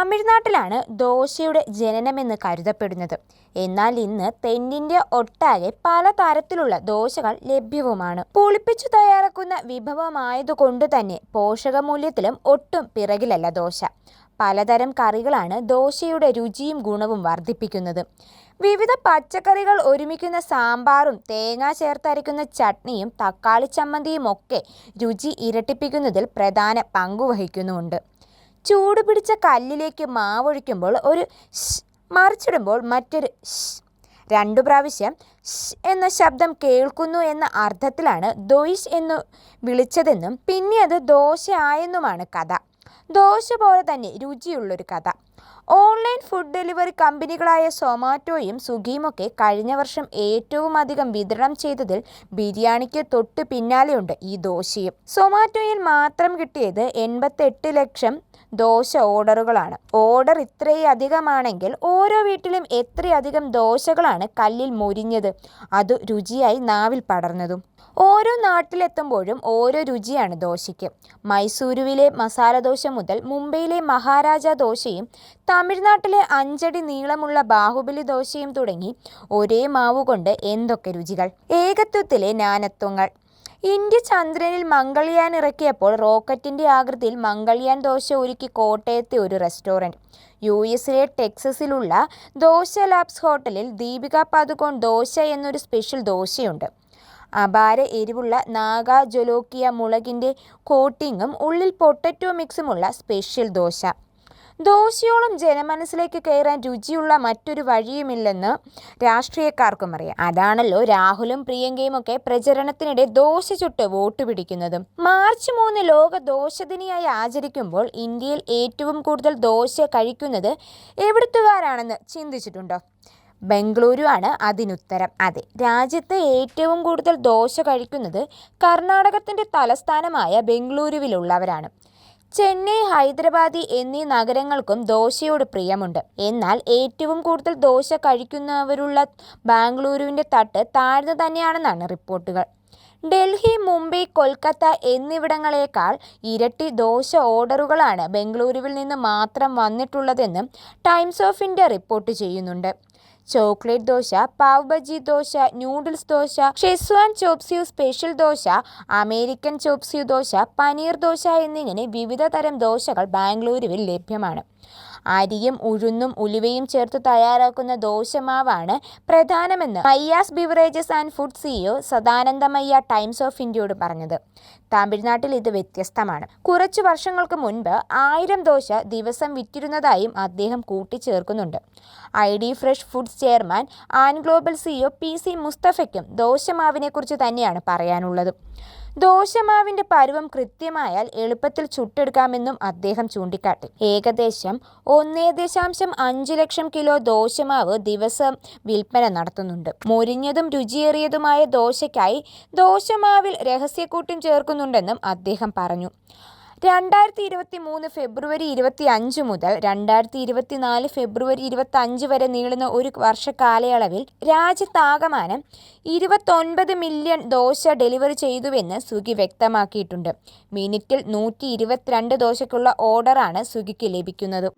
തമിഴ്നാട്ടിലാണ് ദോശയുടെ ജനനമെന്ന് കരുതപ്പെടുന്നത്. എന്നാൽ ഇന്ന് തെന്നിന്ത്യ ഒട്ടാകെ പല തരത്തിലുള്ള ദോശകൾ ലഭ്യവുമാണ്. പുളിപ്പിച്ചു തയ്യാറാക്കുന്ന വിഭവമായതുകൊണ്ട് തന്നെ പോഷകമൂല്യത്തിലും ഒട്ടും പിറകിലല്ല ദോശ. പലതരം കറികളാണ് ദോശയുടെ രുചിയും ഗുണവും വർദ്ധിപ്പിക്കുന്നത്. വിവിധ പച്ചക്കറികൾ ഒരുമിക്കുന്ന സാമ്പാറും തേങ്ങ ചേർത്തരയ്ക്കുന്ന ചട്നിയും തക്കാളി ചമ്മന്തിയും ഒക്കെ രുചി ഇരട്ടിപ്പിക്കുന്നതിൽ പ്രധാന പങ്കുവഹിക്കുന്നുമുണ്ട് ചൂട് പിടിച്ച കല്ലിലേക്ക് മാവൊഴിക്കുമ്പോൾ ഒരു മറിച്ചിടുമ്പോൾ മറ്റൊരു രണ്ടു പ്രാവശ്യം എന്ന ശബ്ദം കേൾക്കുന്നു എന്ന അർത്ഥത്തിലാണ് ദോയിഷ് എന്നു വിളിച്ചതെന്നും പിന്നെ അത് ദോശ ആയെന്നുമാണ് കഥ. ദോശ പോലെ തന്നെ രുചിയുള്ളൊരു കഥ. ഓൺലൈൻ ഫുഡ് ഡെലിവറി കമ്പനികളായ സൊമാറ്റോയും സുഗീമൊക്കെ കഴിഞ്ഞ വർഷം ഏറ്റവും അധികം വിതരണം ചെയ്തതിൽ ബിരിയാണിക്ക് തൊട്ട് പിന്നാലെയുണ്ട് ഈ ദോശയും. സൊമാറ്റോയിൽ മാത്രം കിട്ടിയത് എൺപത്തെട്ട് ലക്ഷം ദോശ ഓർഡറുകളാണ്. ഓർഡർ ഇത്രയധികമാണെങ്കിൽ ഓരോ വീട്ടിലും എത്രയധികം ദോശകളാണ് കല്ലിൽ മുരിഞ്ഞത്. അത് രുചിയായി നാവിൽ പടർന്നതും. ഓരോ നാട്ടിലെത്തുമ്പോഴും ഓരോ രുചിയാണ് ദോശയ്ക്ക്. മൈസൂരുവിലെ മസാല ദോശ മുതൽ മുംബൈയിലെ മഹാരാജ ദോശയും തമിഴ്നാട്ടിലെ അഞ്ചടി നീളമുള്ള ബാഹുബലി ദോശയും തുടങ്ങി ഒരേ മാവ് കൊണ്ട് എന്തൊക്കെ രുചികൾ. ഏകത്വത്തിലെ നാനത്വങ്ങൾ ഇന്ത്യ ചന്ദ്രനിൽ മംഗൾയാൻ ഇറക്കിയപ്പോൾ റോക്കറ്റിന്റെ ആകൃതിയിൽ മംഗൾയാൻ ദോശ ഒരുക്കി കോട്ടയത്തെ ഒരു റെസ്റ്റോറന്റ് യു എസിലെ ടെക്സസിലുള്ള ദോശ ലാബ്സ് ഹോട്ടലിൽ ദീപിക പാതുകോൺ ദോശ എന്നൊരു സ്പെഷ്യൽ ദോശയുണ്ട്. അപാര എരിവുള്ള നാഗാ ജൊലോക്കിയ മുളകിന്റെ കോട്ടിങ്ങും ഉള്ളിൽ പൊട്ടറ്റോ മിക്സുമുള്ള സ്പെഷ്യൽ ദോശ. ദോശയോളം ജനമനസ്സിലേക്ക് കയറാൻ രുചിയുള്ള മറ്റൊരു വഴിയുമില്ലെന്ന് രാഷ്ട്രീയക്കാർക്കും അറിയാം. അതാണല്ലോ രാഹുലും പ്രിയങ്കയും ഒക്കെ പ്രചരണത്തിനിടെ ദോശ ചുട്ട് വോട്ട് പിടിക്കുന്നതും. മാർച്ച് മൂന്ന് ലോക ദോശദിനിയായി ആചരിക്കുമ്പോൾ ഇന്ത്യയിൽ ഏറ്റവും കൂടുതൽ ദോശ കഴിക്കുന്നത് എവിടുത്തുകാരാണെന്ന് ചിന്തിച്ചിട്ടുണ്ടോ? ബംഗളൂരു ആണ് അതിനുത്തരം. അതെ രാജ്യത്ത് ഏറ്റവും കൂടുതൽ ദോശ കഴിക്കുന്നത് കർണാടകത്തിന്റെ തലസ്ഥാനമായ ബംഗളൂരുവിലുള്ളവരാണ്. ചെന്നൈ ഹൈദരാബാദി എന്നീ നഗരങ്ങൾക്കും ദോശയോട് പ്രിയമുണ്ട്. എന്നാൽ ഏറ്റവും കൂടുതൽ ദോശ കഴിക്കുന്നവരുള്ള ബാംഗ്ലൂരുവിന്റെ തട്ട് താഴ്ന്നു തന്നെയാണെന്നാണ് റിപ്പോർട്ടുകൾ. ഡൽഹി മുംബൈ കൊൽക്കത്ത എന്നിവിടങ്ങളേക്കാൾ ഇരട്ടി ദോശ ഓർഡറുകളാണ് ബംഗളൂരുവിൽ നിന്ന് മാത്രം വന്നിട്ടുള്ളതെന്നും ടൈംസ് ഓഫ് ഇന്ത്യ റിപ്പോർട്ട് ചെയ്യുന്നുണ്ട്. Chocolate dosa pav bhaji dosa noodles dosa Schezwan chop suey special dosa American chop suey dosa paneer dosa എന്നിങ്ങനെ വിവിധ തരം ദോശകൾ ബാംഗ്ലൂരുവിൽ ലഭ്യമാണ്. അരിയും ഉഴുന്നും ഉലുവയും ചേർത്ത് തയ്യാറാക്കുന്ന ദോശമാവാണ് പ്രധാനമെന്ന് Maiyas beverages and food CEO Sadanandamaiya Times of ഇന്ത്യയോട് പറഞ്ഞത്. തമിഴ്നാട്ടിൽ ഇത് വ്യത്യസ്തമാണ്. കുറച്ചു വർഷങ്ങൾക്ക് മുൻപ് ആയിരം ദോശ ദിവസം വിറ്റിരുന്നതായും അദ്ദേഹം കൂട്ടിച്ചേർക്കുന്നുണ്ട്. I D fresh foods chairman and global CEO P C മുസ്തഫയ്ക്കും ദോശമാവിനെക്കുറിച്ച് തന്നെയാണ് പറയാനുള്ളത്. ദോശമാവിന്റെ പരുവം കൃത്യമായാൽ എളുപ്പത്തിൽ ചുട്ടെടുക്കാമെന്നും അദ്ദേഹം ചൂണ്ടിക്കാട്ടി. ഏകദേശം ഒന്നേ ദശാംശം അഞ്ച് ലക്ഷം കിലോ ദോശമാവ് ദിവസം വിൽപ്പന നടത്തുന്നുണ്ട്. മുരിഞ്ഞതും രുചിയേറിയതുമായ ദോശയ്ക്കായി ദോശമാവിൽ രഹസ്യക്കൂട്ടും ചേർക്കുന്നുണ്ടെന്നും അദ്ദേഹം പറഞ്ഞു. രണ്ടായിരത്തി ഇരുപത്തി മൂന്ന് ഫെബ്രുവരി ഇരുപത്തി അഞ്ച് മുതൽ രണ്ടായിരത്തി ഇരുപത്തിനാല് ഫെബ്രുവരി ഇരുപത്തി അഞ്ച് വരെ നീളുന്ന ഒരു വർഷ കാലയളവിൽ രാജ്യത്താകമാനം ഇരുപത്തൊൻപത് മില്യൺ ദോശ ഡെലിവറി ചെയ്തുവെന്ന് സ്വിഗ്ഗി വ്യക്തമാക്കിയിട്ടുണ്ട്. മിനിറ്റിൽ നൂറ്റി ഇരുപത്തിരണ്ട് ദോശയ്ക്കുള്ള ഓർഡറാണ് സ്വിഗ്ഗിക്ക് ലഭിക്കുന്നത്.